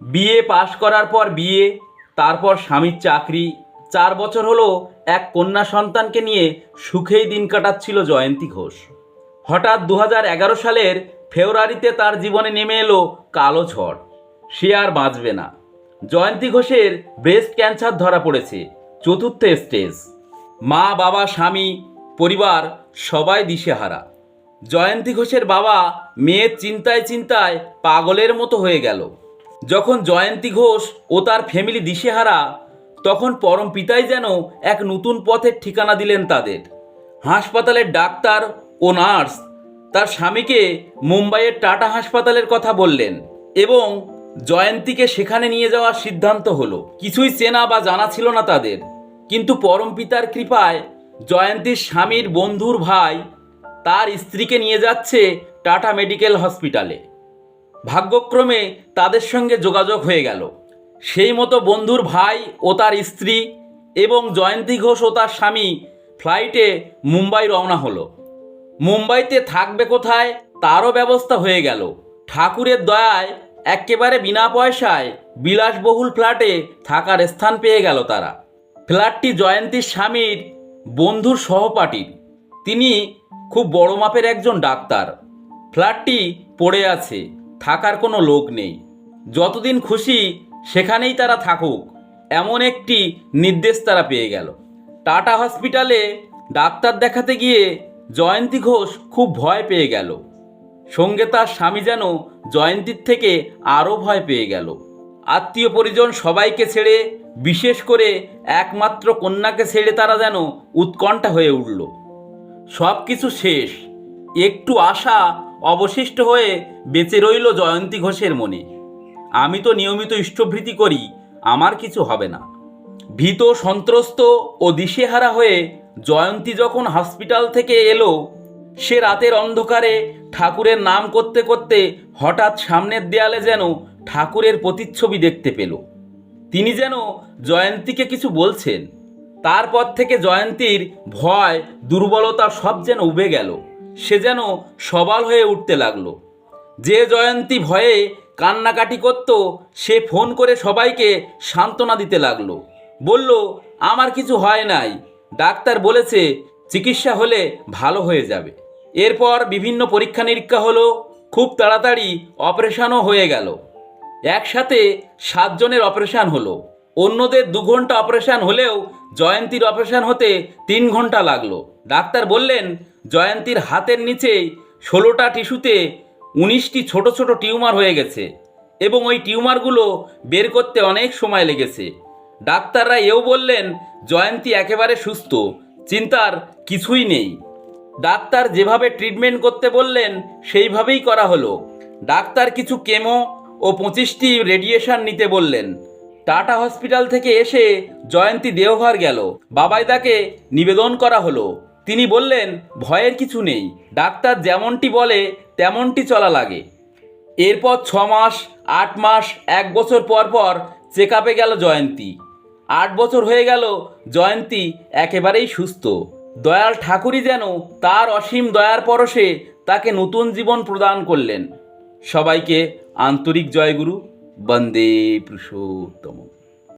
BA পাশ করার পর বিয়ে তারপর স্বামীর চাকরি। চার বছর হলো এক কন্যা সন্তানকে নিয়ে সুখেই দিন কাটাচ্ছিল জয়ন্তী ঘোষ। হঠাৎ দু সালের ফেব্রুয়ারিতে তার জীবনে নেমে এলো কালো ঝড়। সে আর বাঁচবে না। জয়ন্তী ঘোষের ব্রেস্ট ক্যান্সার ধরা পড়েছে, চতুর্থ স্টেজ। মা, বাবা, স্বামী, পরিবার, সবাই দিশেহারা। জয়ন্তী ঘোষের বাবা মেয়ের চিন্তায় চিন্তায় পাগলের মতো হয়ে গেল। যখন জয়ন্তী ঘোষ ও তার ফ্যামিলি দিশেহারা, তখন পরম পিতাই যেন এক নতুন পথের ঠিকানা দিলেন তাদের। হাসপাতালের ডাক্তার ও নার্স তার স্বামীকে মুম্বাইয়ের টাটা হাসপাতালের কথা বললেন এবং জয়ন্তীকে সেখানে নিয়ে যাওয়ার সিদ্ধান্ত হলো। কিছুই চেনা বা জানা ছিল না তাদের। কিন্তু পরম পিতার কৃপায় জয়ন্তীর স্বামীর বন্ধুর ভাই তার স্ত্রীকে নিয়ে যাচ্ছে টাটা মেডিকেল হসপিটালে। ভাগ্যক্রমে তাদের সঙ্গে যোগাযোগ হয়ে গেল। সেই মতো বন্ধুর ভাই ও তার স্ত্রী এবং জয়ন্তী ঘোষ ও তার স্বামী ফ্লাইটে মুম্বাই রওনা হলো। মুম্বাইতে থাকবে কোথায় তারও ব্যবস্থা হয়ে গেল। ঠাকুরের দয়ায় একেবারে বিনা পয়সায় বিলাসবহুল ফ্ল্যাটে থাকার স্থান পেয়ে গেল তারা। ফ্ল্যাটটি জয়ন্তীর স্বামীর বন্ধুর সহপাঠীর। তিনি খুব বড় মাপের একজন ডাক্তার। ফ্ল্যাটটি পড়ে আছে। থাকার কোনো লোক নেই। যতদিন খুশি সেখানেই তারা থাকুক, এমন একটি নির্দেশ তারা পেয়ে গেল। টাটা হসপিটালে ডাক্তার দেখাতে গিয়ে জয়ন্তী ঘোষ খুব ভয় পেয়ে গেল। সঙ্গে তার স্বামী যেন জয়ন্তীর থেকে আরও ভয় পেয়ে গেল। আত্মীয় পরিজন সবাইকে ছেড়ে, বিশেষ করে একমাত্র কন্যাকে ছেড়ে তারা যেন উৎকণ্ঠা হয়ে উঠল। সব কিছু শেষ। একটু আশা অবশিষ্ট হয়ে বেঁচে রইল জয়ন্তী ঘোষের মনে। আমি তো নিয়মিত ইষ্টভৃতি করি, আমার কিছু হবে না। ভীত, সন্ত্রস্ত ও দিশেহারা হয়ে জয়ন্তী যখন হসপিটাল থেকে এলো, সে রাতের অন্ধকারে ঠাকুরের নাম করতে করতে হঠাৎ সামনের দেয়ালে যেন ঠাকুরের প্রতিচ্ছবি দেখতে পেল। তিনি যেন জয়ন্তীকে কিছু বলছেন। তারপর থেকে জয়ন্তীর ভয়, দুর্বলতা সব যেন উবে গেল। সে যেন সবাল হয়ে উঠতে লাগল। যে জয়ন্তী ভয়ে কান্নাকাটি করত, সে ফোন করে সবাইকে সান্ত্বনা দিতে লাগল। বলল, আমার কিছু হয় নাই। ডাক্তার বলেছে চিকিৎসা হলে ভালো হয়ে যাবে। এরপর বিভিন্ন পরীক্ষা নিরীক্ষা হলো, খুব তাড়াতাড়ি অপারেশনও হয়ে গেল। একসাথে সাতজনের অপারেশন হলো। অন্যদের দু ঘণ্টা অপারেশন হলেও জয়ন্তীর অপারেশন হতে তিন ঘণ্টা লাগল। ডাক্তার বললেন জয়ন্তীর হাতের নিচেই ষোলোটা টিস্যুতে উনিশটি ছোট ছোট টিউমার হয়ে গেছে এবং ওই টিউমারগুলো বের করতে অনেক সময় লেগেছে। ডাক্তাররা এও বললেন, জয়ন্তী একেবারে সুস্থ, চিন্তার কিছুই নেই। ডাক্তার যেভাবে ট্রিটমেন্ট করতে বললেন, সেইভাবেই করা হলো। ডাক্তার কিছু কেমো ও পঁচিশটি রেডিয়েশন নিতে বললেন। টাটা হসপিটাল থেকে এসে জয়ন্তী দেওঘর গেল। বাবাইদাকে নিবেদন করা হলো। তিনি বললেন, ভয়ের কিছু নেই। ডাক্তার যেমনটি বলে, তেমনটি চলা লাগে। এরপর ছ মাস, আট মাস, এক বছর পর পর চেক আপে গেল জয়ন্তী। আট বছর হয়ে গেল, জয়ন্তী একেবারেই সুস্থ। দয়াল ঠাকুরই যেন তার অসীম দয়ার পরশে তাকে নতুন জীবন প্রদান করলেন। সবাইকে আন্তরিক জয়গুরু। বন্দে পুরুষোত্তম।